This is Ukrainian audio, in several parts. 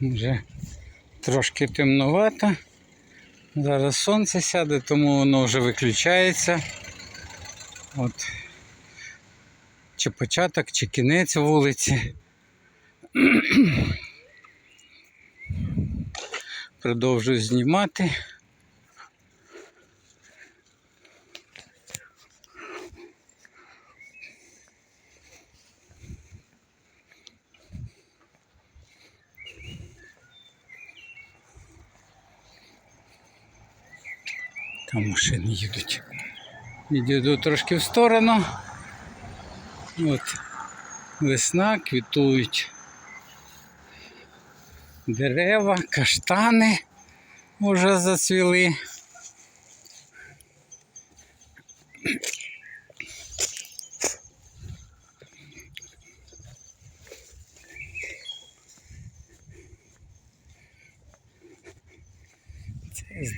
Вже трошки темновато. Зараз сонце сяде, тому воно вже виключається. От. Чи початок, чи кінець вулиці. Продовжую знімати. Там машини їдуть. Відійду трошки в сторону. От весна, квітують дерева, каштани вже зацвіли.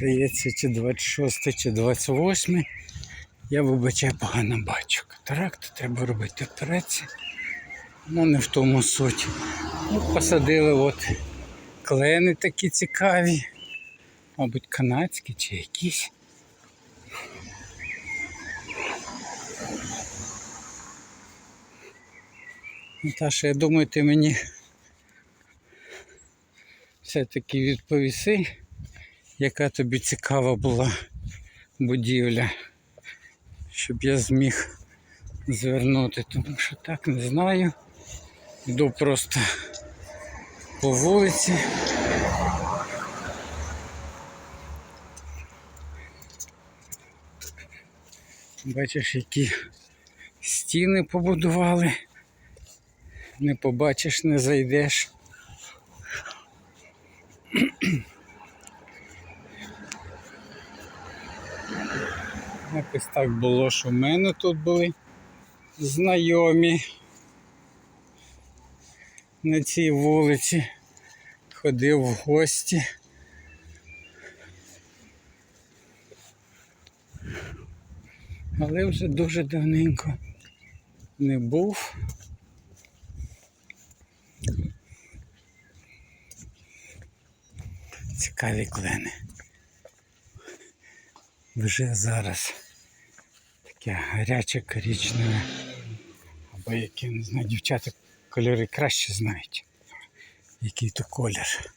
Здається, чи 26, чи 28. Я вибачаю, погано бачу. Катаракт треба робити операцію. Ну не в тому суть. Ну, посадили от клени такі цікаві. Мабуть, канадські чи якісь. Наташа, я думаю, ти мені все-таки відповіси, яка тобі цікава була будівля, щоб я зміг звернути, тому що так не знаю. Йду просто по вулиці. Бачиш, які стіни побудували. Не побачиш, не зайдеш. Якось так було, що в мене тут були знайомі на цій вулиці. Ходив в гості. Але вже дуже давненько не був. Цікаві клени. Вже зараз таке гаряче коричневе. Або яке, не знаю, дівчата кольори краще знають. Який то колір.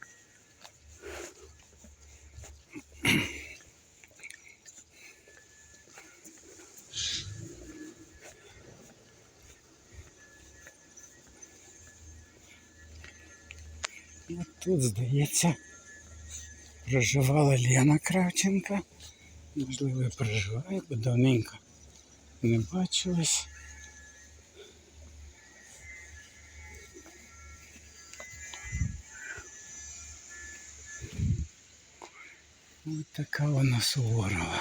От тут, здається, проживала Лена Кравченка. Можливо, і проживає, бо давненько не бачились. Ось така вона суворова.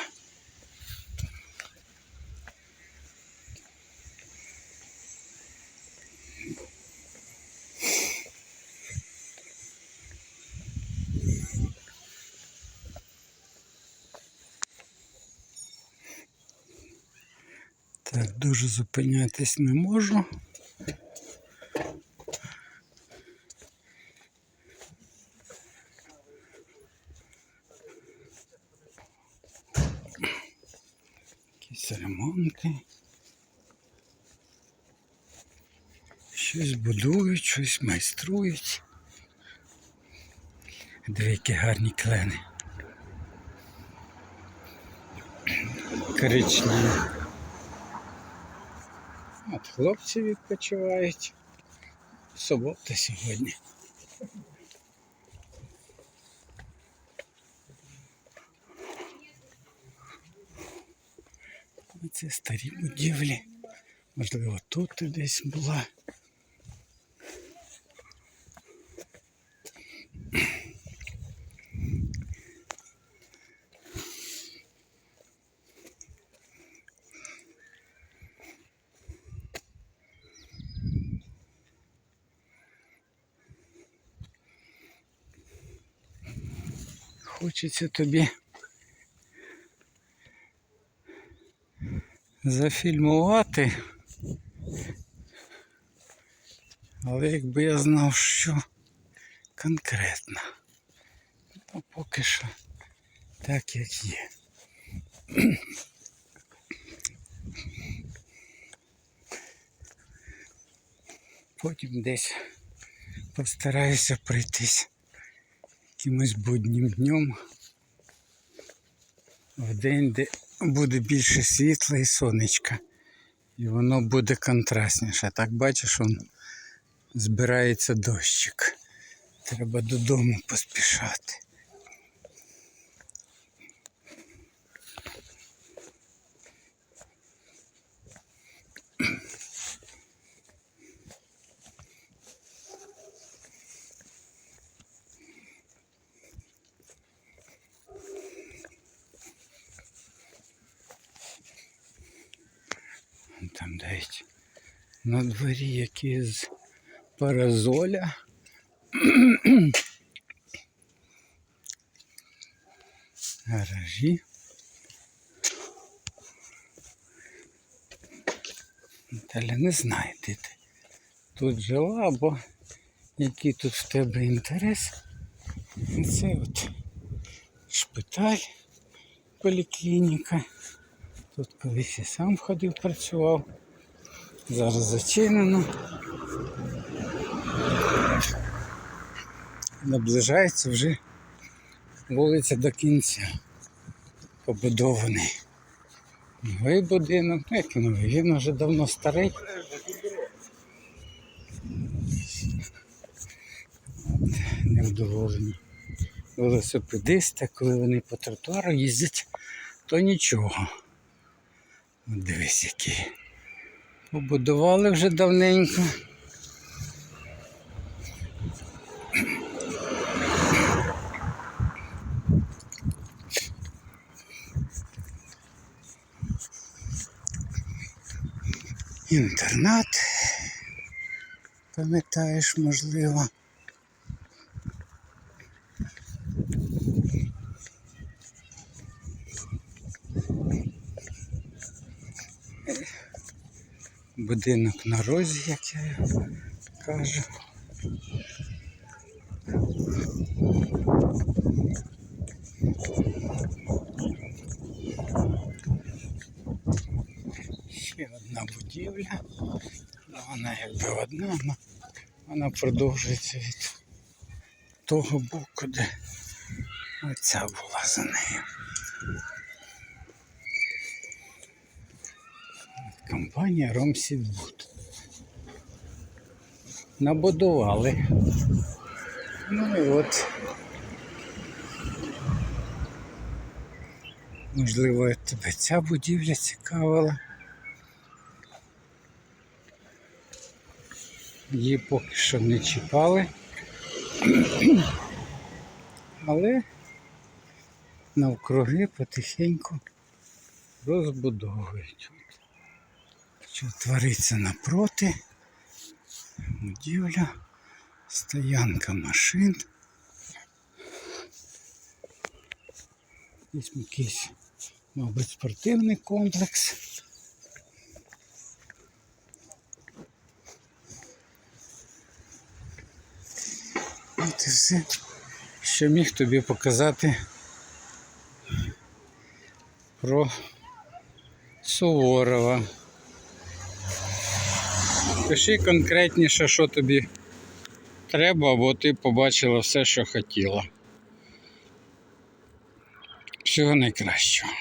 Так, дуже зупинятись не можу. Якісь ремонти. Щось будують, щось майструють. Дві які гарні клени. Коричневі. Хлопці відпочивають. Субота сьогодні. Це старі будівлі. Можливо, тут десь була. Хочеться тобі зафільмувати. Але якби я знав, що конкретно. Ну, поки що так, як є. Потім десь постараюся пройтись якимось буднім днем в день, де буде більше світла і сонечка. І воно буде контрастніше. Так бачиш, он збирається дощик. Треба додому поспішати. Навіть на дворі якісь паразоля. Гаражі. Наталя не знає, де ти тут жила, або який тут в тебе інтерес. Це от шпиталь, поліклініка. Тут колись я сам ходив, працював. Зараз зачинено. Наближається вже вулиця до кінця. Побудований. Новий будинок, ну як новий, він вже давно старий. От, Невдоволені. Велосипедисти, коли вони по тротуару їздять, то нічого. Дивись, які. Побудували вже давненько. Інтернат. Пам'ятаєш, можливо. Будинок на розі, як я кажу. Ще одна будівля. Ну, Вона якби одна, але вона продовжується від того боку, де оця була за нею. Компанія Ромсідбуд. Набудували. Ну і от. Можливо, тебе ця будівля цікавила. Її поки що не чіпали. Але навкруги потихеньку розбудовують. Що твориться напроти? Будівля, стоянка машин. Якийсь якийсь, мабуть, спортивний комплекс. От і все, що міг тобі показати про Суворова. Пиши конкретніше, що тобі треба, бо ти побачила все, що хотіла. Всього найкращого.